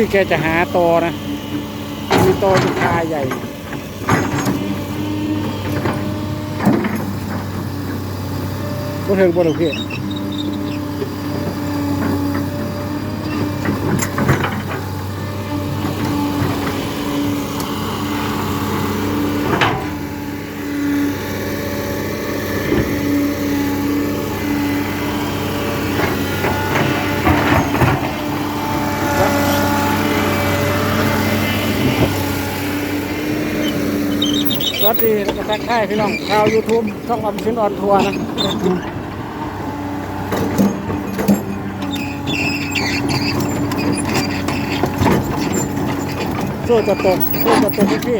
พี่แกจะหาตอนะ มีตอจุคาใหญ่ก็เถึงบ่ถึงพี่ วัสดีแล้วก็ทักทายพี่น้องชาวยูทูบช่องอมสินออนทัวร์นะโซ่จะตกโซ่จะตกพี่พี่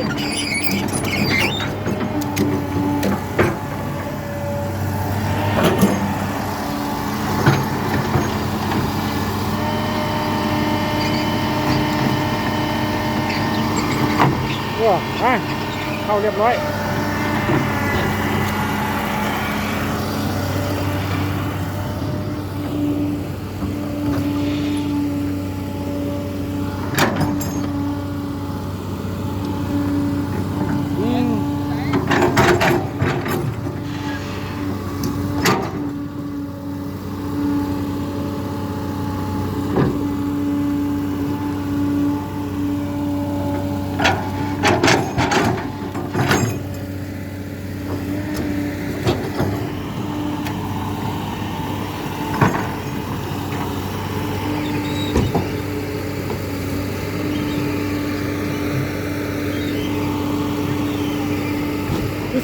ว้าอะ เข้าเรียบร้อย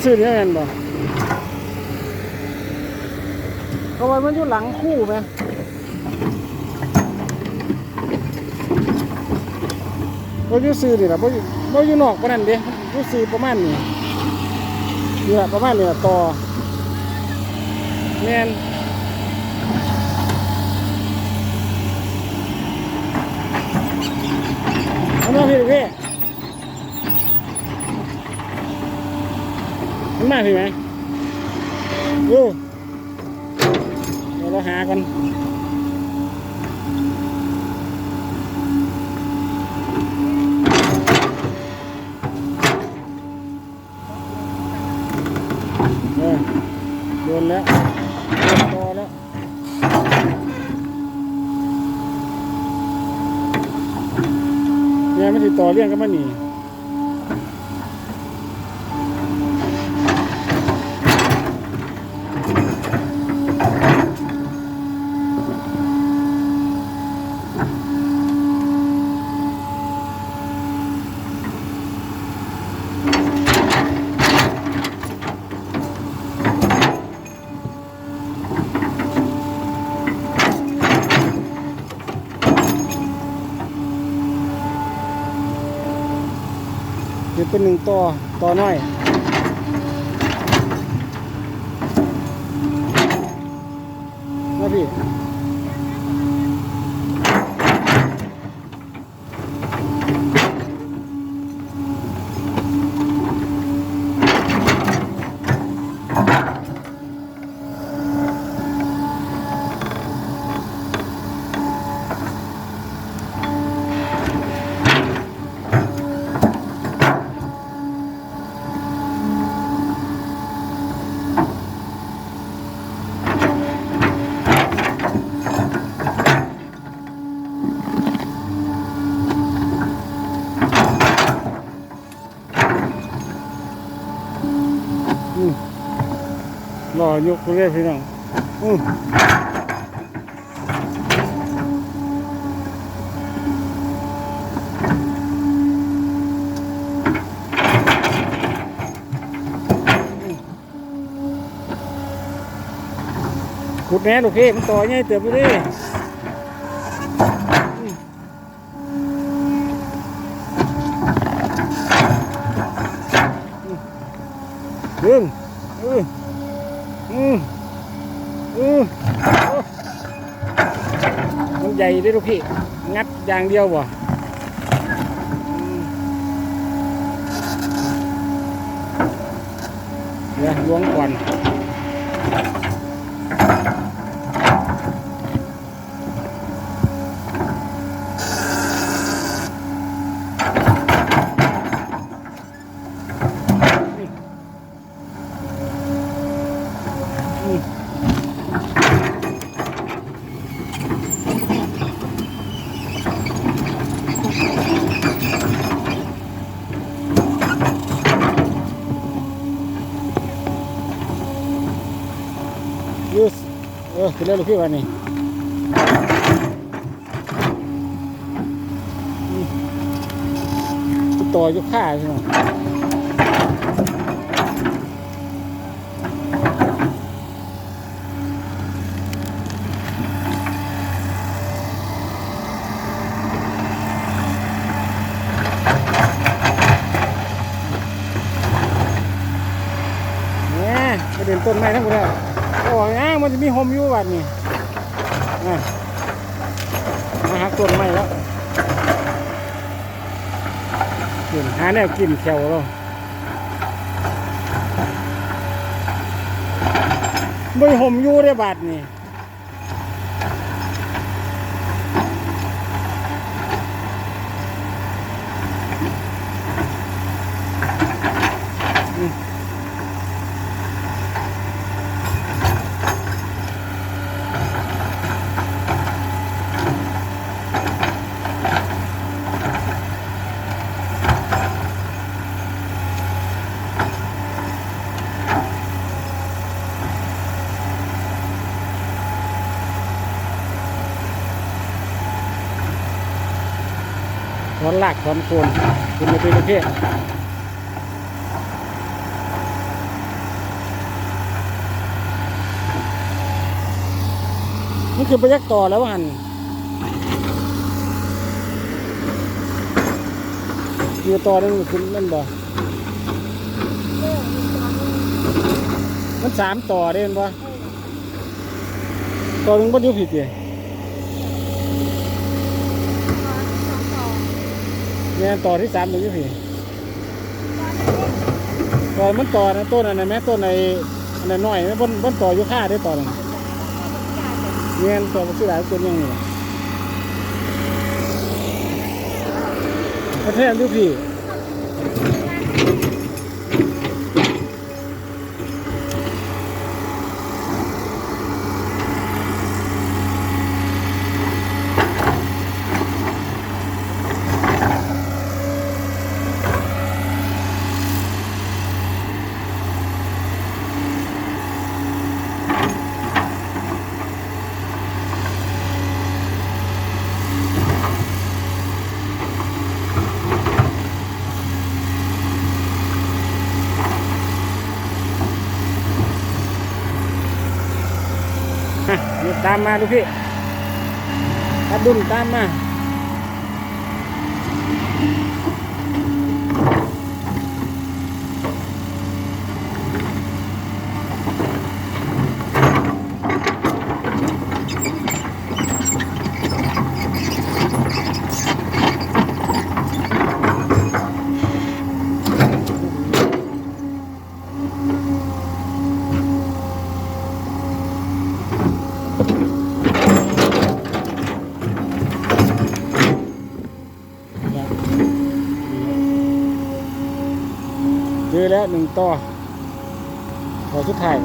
ซื้อเนี่ยแม่นบ่เขาไว้มันอยู่หลังคู่ไหมบ่อยู่ซื้อนี่ล่ะบ่อยู่บ่อยู่นอกปานนั้นเด้อยู่ซื้อประมาณนี้นี่ล่ะประมาณนี้ล่ะต่อแม่นเอามาพี่ลูกพี่ มันมาถึงไหมเออเดี๋ยวเราหากันเออโดนแล้วโดนตอแล้วเนี่ยไม่ติดต่อเรื่องกันมาหนี เป็นหนึ่งต่อต่อน้อยนะพี่ อืมรอยกเรื่อยพี่น้องอืมขุดแน่ลูกพี่มันต่อง่ายเติบไปดิอืม ดึงอืออืออือมันใหญ่ด้ลูกพี่ งัดอย่างเดียวบ่เดี๋ยวล้วงก่อน อ ขึ้นเลยลูกพี่วันนี้ต่ออยู่ข้าใช่ไหมเนี่ยไปเดินต้นไม้ทั้งหมดเลย มันจะมีโฮมอยู่วันนี้อะมาหาต้นไม้แล้วกินหาแนวกินแถวเราไม่ห่มอยู่ได้บาดนี่ ลากถอนโคนคุณมาเป็นประเภทนี่คือประยักต่อแล้ววันอยู่ต่อนั่นคุณนั่นบ่มันสามต่อได้เห็นปะต่อหนึ่งบ่อยู่ผิดเลย เนี่ยต่อที่สามตรงนี้พี่ต่อมันต่อนะต้นอันนั้นแม่ต้นในอันนั้นน้อยแม่บนบนต่ออยู่ค่าได้ต่อหนึ่งเนี่ยต่อมันชื่อหลายต้นยังไงประเทศดูพี่ามมาดูพี่ตาดดุนตามมา เจอแล้วหนึ่งต่อต่อสุดท้าย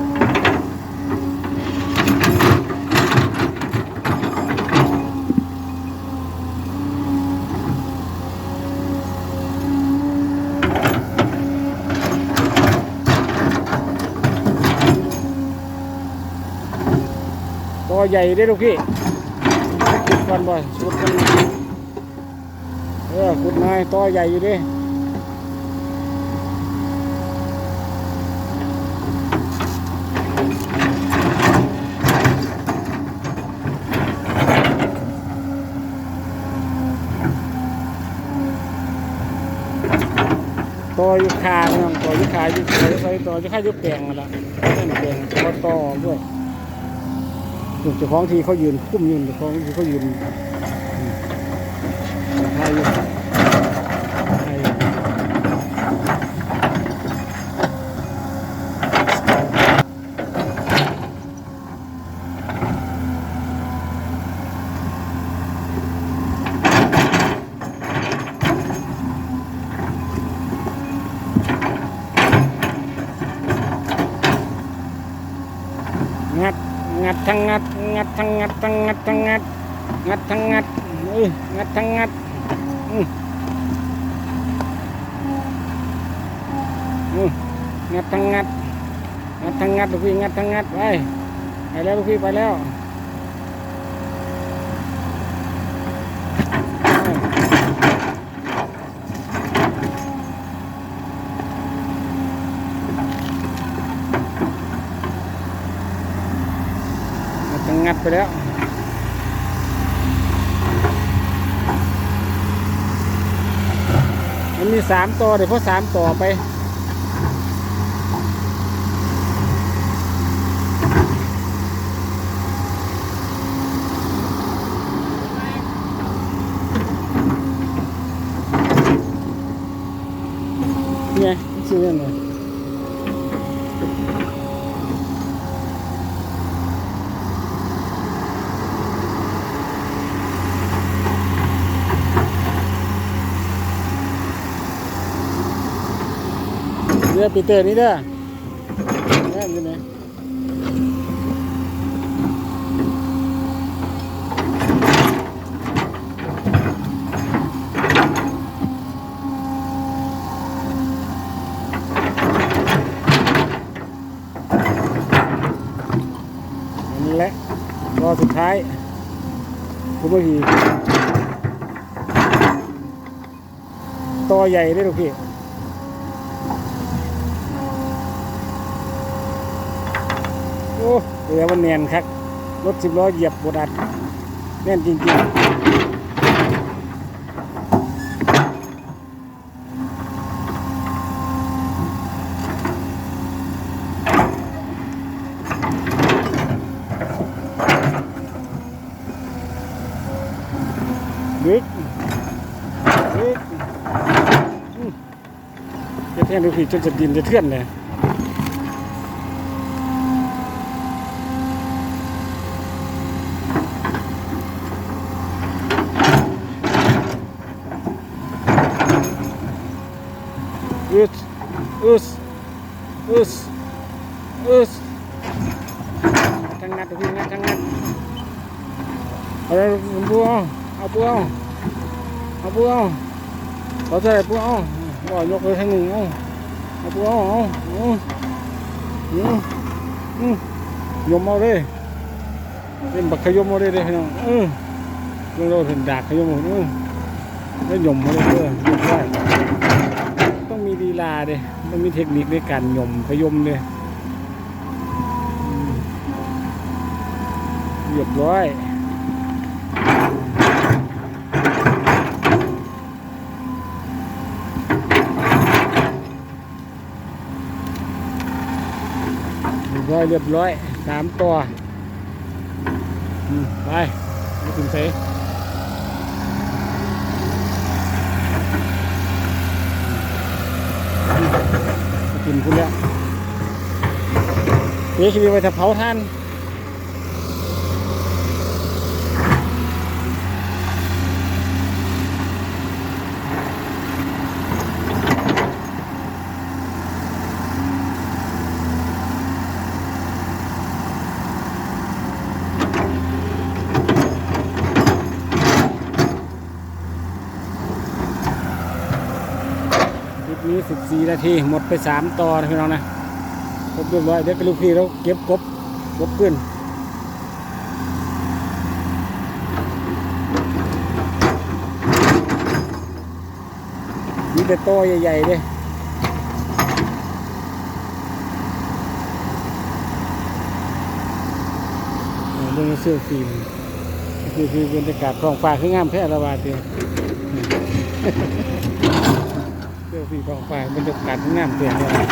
ตัวใหญ่ได้ลูกพี่ขุดก่อนบ่อยขุดกันเออขุดน่อยตัวใหญ่อยู่ดิ ต่อยู่คาเนาะต่อยู่คาอยู่ใส่ใส่ต่อยู่คายุ่แปลงนั่นละนั่นแปลงต่อต่อด้วยส่วนเจ้าของที่เขายืนคุ้มยืนเจ้าของที่เขายืนยืมใครอยู่ใครอยู่งัดงั ดทั้งงัดงัดทั้งงัดทั้งงัดทั้งงัดงัดทั้งงัดอ้ยงัดทั้งงัดอืมอืมงัดทั้งงัดงัดทั้งงัดลูกพี่งัดทั้งงัดไปไปแล้วลูกพี่ไปแล้ว งัดไปแล้วมันมีสามตัวเดี๋ยวพอสามต่อไปเนี่ยชื่อเรื่องอะไร เรือปีเตอร์นี่เด้อแม่นใช่ไหมอันนี้แหละรอสุดท้ายคุณผู้หญิงตัวใหญ่ได้ลูกพี่ โอ้เรือมันแน่นครับรถสิบล้อเหยียบบดัดแน่นจริงๆดึกดึกอืมจะแท่งดูผิจนจะดินจะเทื่อนเลย อึดอึดอึดอึดทั้ งนัดทุกทีงัดทั้งนัดเอาปูเอาเอาปูเอาเอาปูเอาเอาใส่ปูเอาเอยกเลยทั้หนึ่งเอาเอาปูเอาเอาอืมอืมยมเอาเลยเป็นบักขยมเอาเลยเด้พี่น้องเออเรื่องเราถึงดากขยมเอาเออแล้วยมเอาเลยเออยมได้ต้องมีลีลาเด้ต้องมีเทคนิคในการหยมขยมเลยอืม เรียบร้อยเรียบร้อยเรียบร้อยสามตัวไปไปถึงเสกินคุณแล้วนี่คือไปถ้าเผาท่าน ลิปนี้ 14 นาที หมดไป 3 ตอนพี่น้องนะครบเรียบร้อยเดี๋ยวกับลูกพี่เราเก็บกบกบขึ้นมีแต่โตใหญ่ๆเลยอ่าเรื่องเสื้อฟิล์มคือคือบรรยากาศท้องฟ้าคืองามแท้ระบาดเดียว อฟิล์มท้องฟ้าบรรยากาศงามแท้ระบาด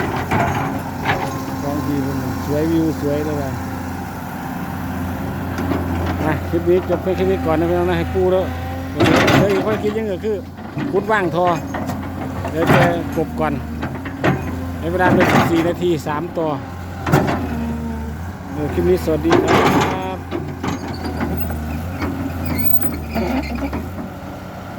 บางทีมันสวยวิวสวยเลยว่ะนะคลิปนี้จบแค่คลิปนี้ก่อนนะพี่น้องนะให้ปูแล้วเดี๋ยวเดี๋ยวอีกค่อยคิดยังก็คือพุดว่างทอเดี๋ยวจะกบก่อนในเวลาเป็น14นาที3ตัวเอคลิปนี้สวัสดีครับ